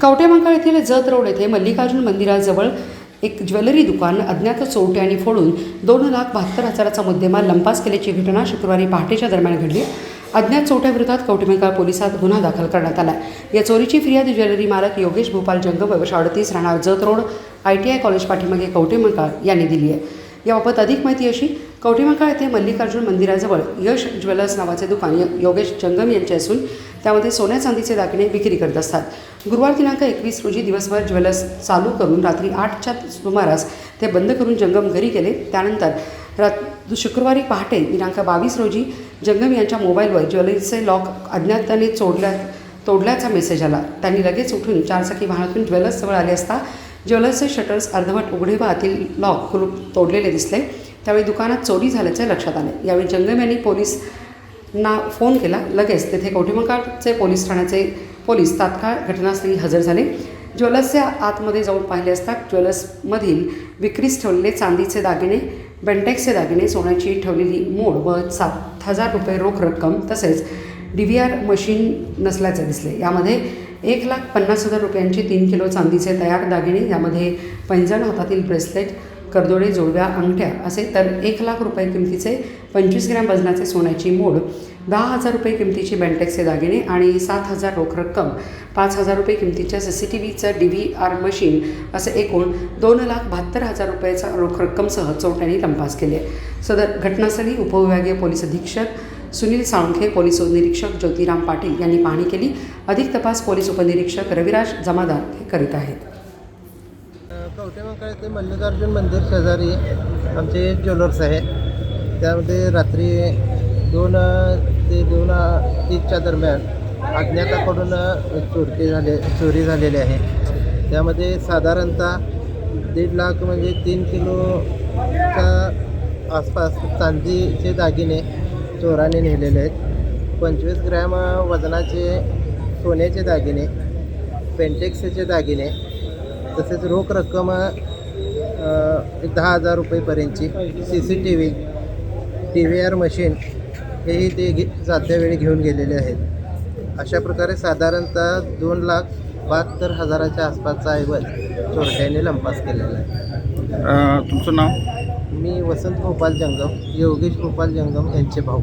कवटेमंकाळ येथील जत रोड येथे मल्लिकार्जुन मंदिराजवळ एक ज्वेलरी दुकान अज्ञात चोरट्यांनी फोडून दोन लाख बहात्तर हजाराचा मुद्देमाल लंपास केल्याची घटना शुक्रवारी पहाटेच्या दरम्यान घडली. अज्ञात चोरट्याविरोधात कवटेमंकाळ पोलिसात गुन्हा दाखल करण्यात आला. या चोरीची फिर्याद ज्वेलरी मालक योगेश भोपाल जंगम वर्ष अडतीस राहणार Jat road I T I college पाठीमागे कवटेमंकाळ यांनी दिली आहे. याबाबत अधिक माहिती अशी कवटेमंकाळ येथे मल्लिकार्जुन मंदिराजवळ यश ज्वेलर्स नावाचे दुकान योगेश जंगम यांचे असून त्यामध्ये सोन्या चांदीचे दागिने विक्री करत असतात. गुरुवार दिनांक एकवीस रोजी दिवसभर ज्वेलर्स चालू करून रात्री आठच्या सुमारास ते बंद करून जंगम घरी गेले. त्यानंतर रात शुक्रवारी पहाटे दिनांक बावीस रोजी जंगम यांच्या मोबाईलवर ज्वेलरीचे लॉक अज्ञाताने चोडल्या तोडल्याचा मेसेज आला. त्यांनी लगेच उठून चारचाकी वाहनातून ज्वेलर्सजवळ आले असता ज्वेलर्सचे शटर्स अर्धवट उघडे व आतील लॉक कुलूप तोडलेले दिसले. त्यावेळी दुकानात चोरी झाल्याचे लक्षात आले. यावेळी जंगम यांनी पोलीस ना फोन केला लगेच तेथे कवठेमंकाळचे पोलीस ठाण्याचे पोलीस तात्काळ घटनास्थळी हजर झाले. ज्वेलर्सच्या आतमध्ये जाऊन पाहिले असता ज्वेलर्समधील विक्रीस ठेवलेले चांदीचे दागिने बेंटेक्सचे दागिने सोन्याची ठेवलेली मोड व सात हजार रुपये रोख रक्कम तसेच डी व्ही आर मशीन नसल्याचे दिसले. यामध्ये एक लाख पन्नास हजार रुपयांचे तीन किलो चांदीचे तयार दागिने यामध्ये पैंजण हातातील ब्रेसलेट करदोडे जोडव्या अंगठ्या असे तर एक लाख रुपये किमतीचे पंचवीस ग्रॅम वजनाचे सोन्याची मोड दहा हजार रुपये किमतीची बँटेक्सचे दागिने आणि सात हजार रोख रक्कम पाच हजार रुपये किमतीच्या सी सी टी व्हीचं डी व्ही आर मशीन असे एकूण दोन लाख बहात्तर हजार रुपयाचा रोख रक्कमसह चोरट्यांनी लंपास केले. सदर घटनास्थळी उपविभागीय पोलीस अधीक्षक सुनील साळुंखे पोलीस उपनिरीक्षक ज्योतिराम पाटील यांनी पाहणी केली. अधिक तपास पोलीस उपनिरीक्षक रविराज जमादार हे करीत आहेत. कवटेमंकाळ ते मल्लिकार्जुन मंदिर शेजारी आमचे ज्वेलर्स आहे. त्यामध्ये रात्री दोन ते दोन तीसच्या दरम्यान अज्ञाताकडून चोरी झाले चोरी झालेली आहे. त्यामध्ये साधारणतः दीड लाख म्हणजे तीन किलोच्या आसपास चांदीचे दागिने चोराने नेलेले आहेत. पंचवीस ग्रॅम वजनाचे सोन्याचे दागिने पेंटेक्सचे दागिने तसेच रोख रक्कम एक दहा हजार रुपयेपर्यंतची C C T V T V R machine हेही ते घे जात्या वेळी घेऊन गेलेले आहेत. अशा प्रकारे साधारणतः दोन लाख बहात्तर हजाराच्या आसपासचा ऐवज चोरट्याने लंपास केलेला आहे. तुमचं नाव? मी वसंत गोपाल जंगम योगेश गोपाल जंगम यांचे भाऊ.